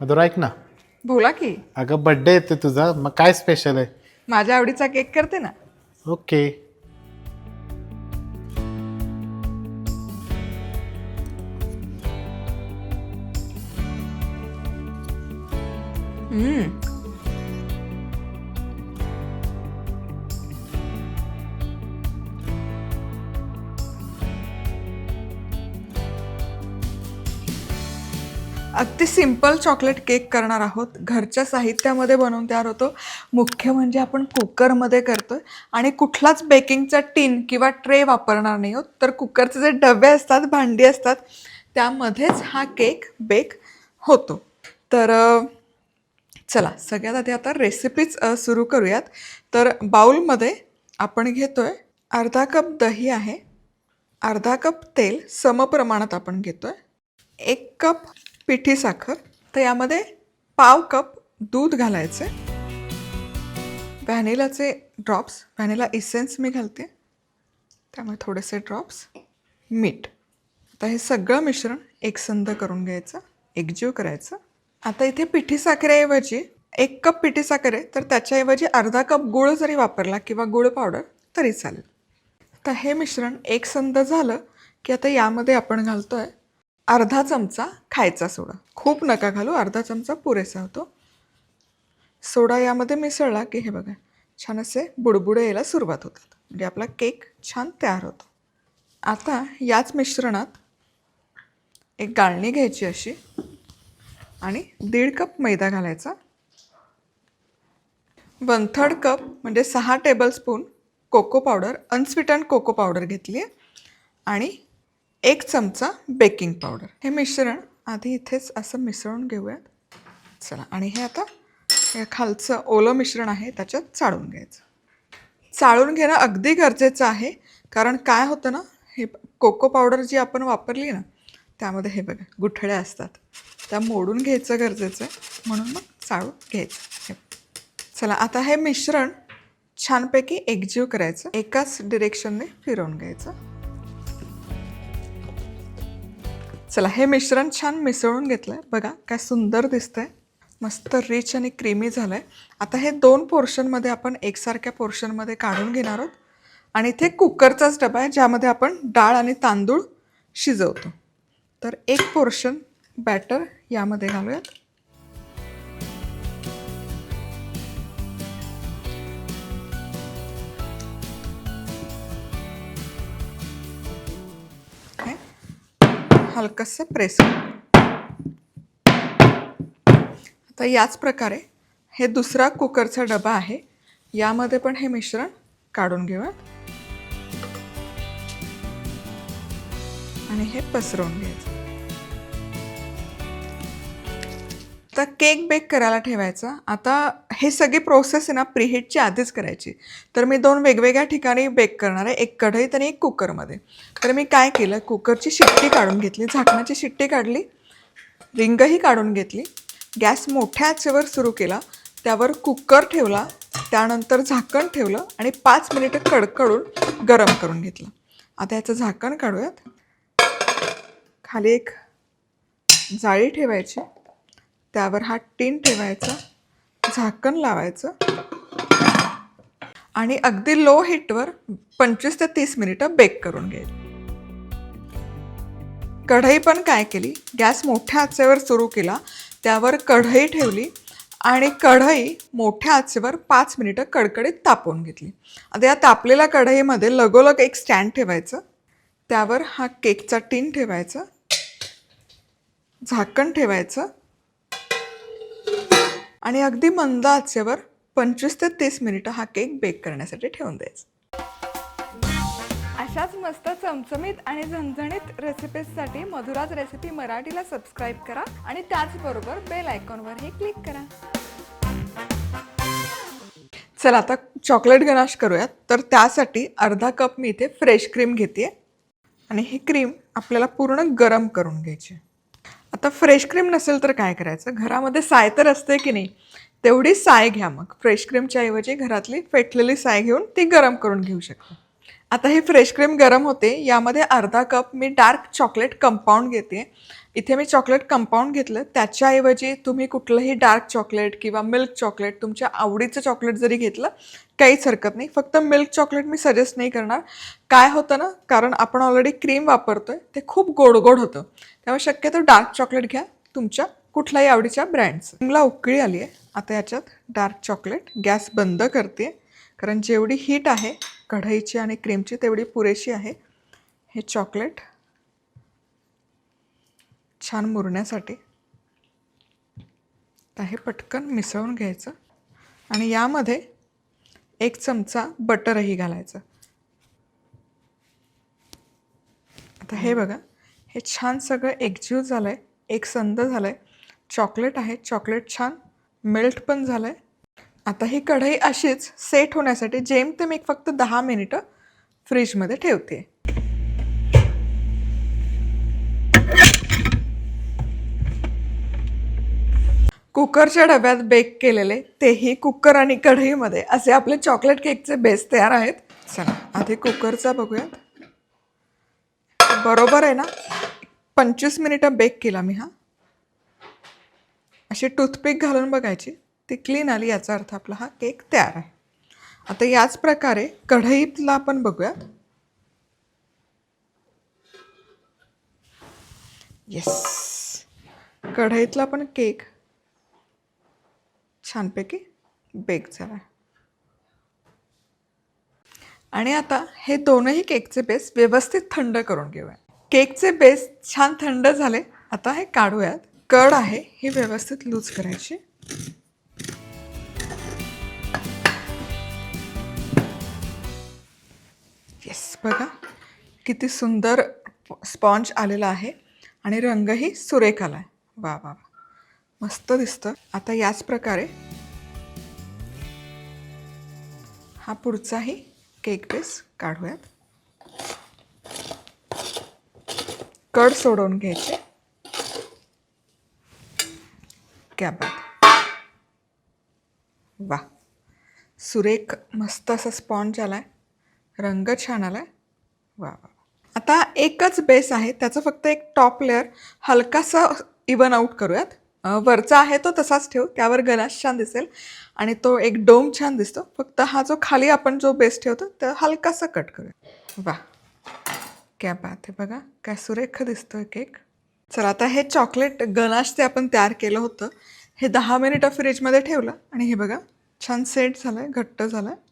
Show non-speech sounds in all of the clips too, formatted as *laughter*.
मधुरा ऐक ना. बोला की. अगं बड्डे येते तुझा. मग काय स्पेशल आहे? माझ्या आवडीचा केक करते ना. ओके हम्म. अगदी सिंपल चॉकलेट केक करणार आहोत. घरच्या साहित्यामध्ये बनवून तयार होतो. मुख्य म्हणजे आपण कुकरमध्ये करतो आणि कुठलाच बेकिंगचा टिन किंवा ट्रे वापरणार नाही आहोत. तर कुकरचे जे डबे असतात भांडी असतात त्यामध्येच हा केक बेक होतो. तर चला सगळ्यात आधी आता रेसिपीच सुरू करूयात. तर बाउलमध्ये आपण घेतो आहे अर्धा कप दही आहे. अर्धा कप तेल समप्रमाणात आपण घेतो आहे एक कप पिठी साखर तर यामध्ये पाव कप दूध घालायचे व्हॅनिलाचे ड्रॉप्स व्हॅनिला इसेन्स मी घालते त्यामुळे थोडेसे ड्रॉप्स मीठ. आता हे सगळं मिश्रण एकसंध करून घ्यायचं एकजीव करायचं. आता इथे पिठी साखरेऐवजी एक कप पिठी साखर आहे तर त्याच्याऐवजी अर्धा कप गूळ जरी वापरला किंवा गूळ पावडर तरी चालेल. तर हे मिश्रण एकसंध झालं की आता यामध्ये आपण घालतो आहे अर्धा चमचा खायचा सोडा. खूप नका घालू अर्धा चमचा पुरेसा होतो. सोडा यामध्ये मिसळला की हे बघा छान असे बुडबुडे यायला सुरुवात होतात. म्हणजे आपला केक छान तयार होतो. आता याच मिश्रणात एक गाळणी घ्यायची अशी आणि दीड कप मैदा घालायचा. वन थर्ड कप म्हणजे सहा tablespoon cocoa powder unsweetened cocoa powder घेतली आहे आणि एक चमचा बेकिंग पावडर हे मिश्रण आधी इथेच असं मिसळून घेऊयात. चला आणि हे आता हे खालचं ओलं मिश्रण आहे त्याच्यात चाळून घ्यायचं. चाळून घेणं अगदी गरजेचं आहे कारण काय होतं ना हे कोको पावडर जी आपण वापरली ना त्यामध्ये हे बघा गुठळ्या असतात. त्या मोडून घ्यायचं गरजेचं आहे म्हणून मग चाळून घ्यायचं. हे. चला आता हे मिश्रण छानपैकी एकजीव करायचं. एकाच डिरेक्शनने फिरवून घ्यायचं. चला हे मिश्रण छान मिसळून घेतलं आहे बघा काय सुंदर दिसतं आहे मस्त रिच आणि क्रीमी झालं आहे आता हे दोन पोर्शनमध्ये आपण एकसारख्या पोर्शनमध्ये काढून घेणार आहोत. आणि इथे कुकरचाच डबा आहे ज्यामध्ये आपण डाळ आणि तांदूळ शिजवतो. तर एक पोर्शन बॅटर यामध्ये घालूयात. हलकंसं प्रेस आता याच प्रकारे हे दुसरा कुकरचा डबा आहे. यामध्ये पण हे मिश्रण काढून घेऊया. आणि हे पसरवून घ्यायचं. आता केक बेक करायला ठेवायचा. आता हे सगळी प्रोसेस आहे ना प्रीहीटची आधीच करायची. तर मी दोन वेगवेगळ्या ठिकाणी बेक करणार आहे. एक कढईत आणि एक कुकरमध्ये. तर मी काय केलं कुकरची शिट्टी काढून घेतली झाकणाची शिट्टी काढली रिंगही काढून घेतली. गॅस मोठ्या आचेवर सुरू केला. त्यावर कुकर ठेवला त्यानंतर झाकण ठेवलं आणि पाच मिनिटं कडकडून गरम करून घेतलं. आता याचं झाकण काढूयात. खाली एक जाळी ठेवायची. त्यावर हा टीन ठेवायचा झाकण लावायचं आणि अगदी लो हीटवर पंचवीस ते तीस मिनिटं बेक करून घ्यायचं. कढई पण काय केली? गॅस मोठ्या आचेवर सुरू केला त्यावर कढई ठेवली आणि कढई मोठ्या आचेवर पाच मिनिटं कडकडीत तापवून घेतली. आता या तापलेल्या कढईमध्ये लगोलग एक स्टँड ठेवायचं त्यावर हा केकचा टीन ठेवायचा झाकण ठेवायचं आणि अगदी मंद आचेवर पंचवीस ते तीस मिनिटं हा केक बेक करण्यासाठी ठेवून द्यायचा. अशाच मस्त चमचमीत आणि झणझणीत रेसिपीजसाठी मधुराज रेसिपी मराठीला सबस्क्राईब करा आणि त्याचबरोबर बेल आयकॉनवरही क्लिक करा. चला आता चॉकलेट गनाश करूयात. तर त्यासाठी अर्धा कप मी इथे फ्रेश क्रीम घेते आणि ही क्रीम आपल्याला पूर्ण गरम करून घ्यायची आता फ्रेश क्रीम नसेल तर काय करायचं? घरामध्ये साय तर असते की नाही? तेवढी साय घ्या मग. फ्रेश क्रीमच्या ऐवजी घरातली फेटलेली साय घेऊन ती गरम करून घेऊ शकता. आता ही फ्रेश क्रीम गरम होते. यामध्ये अर्धा कप मी डार्क चॉकलेट कंपाऊंड घेते. इथे मी चॉकलेट कंपाऊंड घेतलं. त्याच्याऐवजी तुम्ही कुठलंही डार्क चॉकलेट किंवा मिल्क चॉकलेट तुमच्या आवडीचं चॉकलेट जरी घेतलं काहीच हरकत नाही. फक्त मिल्क चॉकलेट मी सजेस्ट नाही करणार. काय होतं ना कारण आपण ऑलरेडी क्रीम वापरतोय ते खूप गोड गोड होतं. त्यामुळे शक्यतो डार्क चॉकलेट घ्या तुमच्या कुठल्याही आवडीच्या ब्रँडचं मला उकळी आली आहे. आता याच्यात डार्क चॉकलेट गॅस बंद करते. कारण जेवढी हीट आहे कढईची आणि क्रीमची तेवढी पुरेशी आहे. हे चॉकलेट छान मुरण्यासाठी. तर हे पटकन मिसळून घ्यायचं. आणि यामध्ये एक चमचा बटरही घालायचं. आता हे बघा हे छान सगळं एकजीव झालं आहे एक संद झालं आहे चॉकलेट आहे चॉकलेट छान मेल्ट पण झालं आहे आता ही कढई अशीच सेट होण्यासाठी जेमतेम एक फक्त दहा मिनिटं फ्रीजमध्ये ठेवते कुकरच्या डब्यात बेक केलेले तेही कुकर आणि कढईमध्ये. असे आपले चॉकलेट केकचे बेस तयार आहेत. चला आधी कुकरचा बघूयात बरोबर आहे ना? पंचवीस मिनिटं बेक केला मी हा. अशी टूथपिक घालून बघायची. ती क्लीन आली याचा अर्थ आपला हा केक तयार आहे. आता याच प्रकारे कढईतला आपण बघूयात येस कढईतला पण केक छानपैकी बेक झाला. आणि आता हे दोनही केकचे बेस व्यवस्थित थंड करून घेऊया. केकचे बेस छान थंड झाले. आता हे काढूयात. कड आहे हे व्यवस्थित लूज करायची. येस बघा किती सुंदर स्पॉन्ज आलेला आहे आणि रंगही सुरेख आला आहे वा वा वा. मस्त दिसतं. आता याच प्रकारे हा पुढचाही केक बेस काढूयात. कड सोडवून घ्यायचे. कॅबात वा सुरेख मस्त असा स्पॉन्ज आला आहे रंग छान आला आहे वा वा आता एकच बेस आहे त्याचं फक्त एक टॉप लेअर हलकासा इवन आऊट करूयात. वरचा आहे तो तसाच ठेव त्यावर गनाश छान दिसेल. आणि तो एक डोम छान दिसतो. फक्त हा जो खाली आपण जो बेस ठेवतो तर हलकासा कट करूया. वा क्या बात आहे बघा काय सुरेख दिसतोय केक चला आता हे चॉकलेट गनाश ते आपण तयार केलं होतं. हे दहा मिनिटं फ्रीजमध्ये ठेवलं. आणि हे बघा छान सेट झालं आहे घट्ट झालं आहे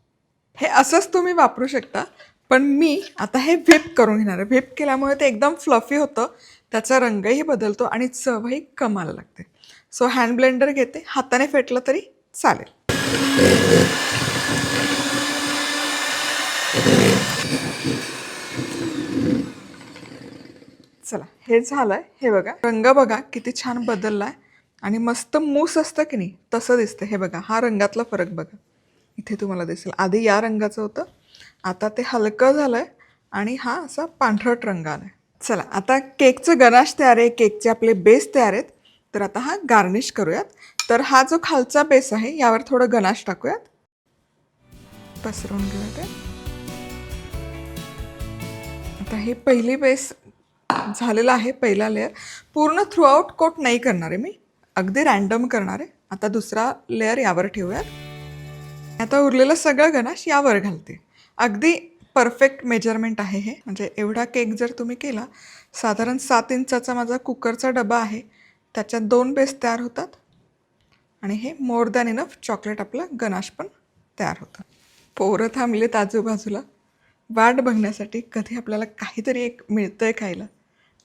हे असंच तुम्ही वापरू शकता. पण मी आता हे व्हिप करून घेणार आहे. व्हिप केल्यामुळे ते एकदम फ्लफी होतं. त्याचा रंगही बदलतो आणि चवही कमाला लागते. सो हँड ब्लेंडर घेते हाताने फेटलं तरी चालेल. चला हे झालंय हे बघा. रंग बघा किती छान बदललाय. आणि मस्त मूस असतं की नाही तसं दिसतं. हे बघा हा रंगातला फरक बघा. इथे तुम्हाला दिसेल. आधी या रंगाचं होतं आता ते हलकं झालंय आणि हा असा पांढरट रंग आलाय. चला आता केकचं गनाश तयार आहे केकचे आपले बेस तयार आहेत. तर आता हा गार्निश करूयात. तर हा जो खालचा बेस आहे यावर थोडं गनाश टाकूयात. पसरवून घेऊया ते. आता हे पहिली बेस झालेला आहे पहिला लेअर पूर्ण थ्रूआउट कोट नाही करणार आहे मी. अगदी रॅन्डम करणार आहे. आता दुसरा लेअर यावर ठेवूयात. आता उरलेलं सगळं गणाश यावर घालते. अगदी परफेक्ट मेजरमेंट आहे हे. म्हणजे एवढा केक जर तुम्ही केला साधारण सात इंचाचा माझा कुकरचा डबा आहे. त्याच्यात दोन बेस तयार होतात. आणि हे मोर दॅन इनफ चॉकलेट आपलं गनाश पण तयार होतं. पोरं थांबलेत आजूबाजूला. वाट बघण्यासाठी कधी आपल्याला काहीतरी एक मिळतं आहे खायला.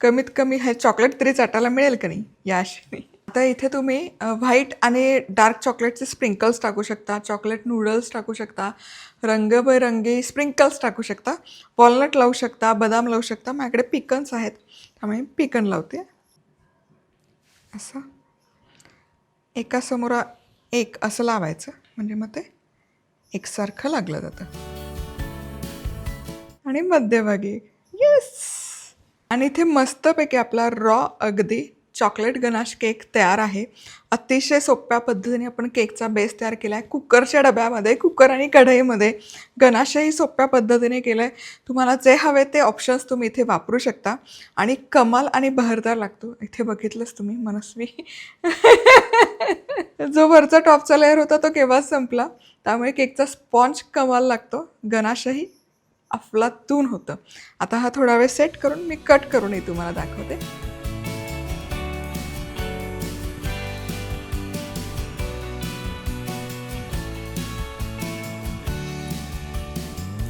कमीत कमी हे चॉकलेट तरी चाटायला मिळेल का नाही? या आशेने आता इथे तुम्ही व्हाईट आणि डार्क चॉकलेटचे स्प्रिंकल्स टाकू शकता चॉकलेट नूडल्स टाकू शकता रंगबेरंगी स्प्रिंकल्स टाकू शकता वॉलनट लावू शकता बदाम लावू शकता. माझ्याकडे पिकन्स आहेत. त्यामुळे पिकन लावते. असं? एका समोर एक असं लावायचं. म्हणजे मग ते एकसारखं लागलं जातं. आणि मध्यभागी. येस आणि इथे मस्तपैकी आपला रॉ अगदी चॉकलेट गनाश केक तयार आहे. अतिशय सोप्या पद्धतीने आपण केकचा बेस तयार केला आहे कुकरच्या डब्यामध्ये कुकर आणि कढईमध्ये गनाशही सोप्या पद्धतीने केलं आहे तुम्हाला जे हवे ते ऑप्शन्स तुम्ही इथे वापरू शकता. आणि कमाल आणि बहरदार लागतो. इथे बघितलंच तुम्ही मनस्वी. *laughs* जो वरचा टॉपचा लेअर होता तो केव्हाच संपला? त्यामुळे केकचा स्पॉन्ज कमाल लागतो. गनाशही अफलातून होतं. आता हा थोडा वेळ सेट करून मी कट करूनही तुम्हाला दाखवते.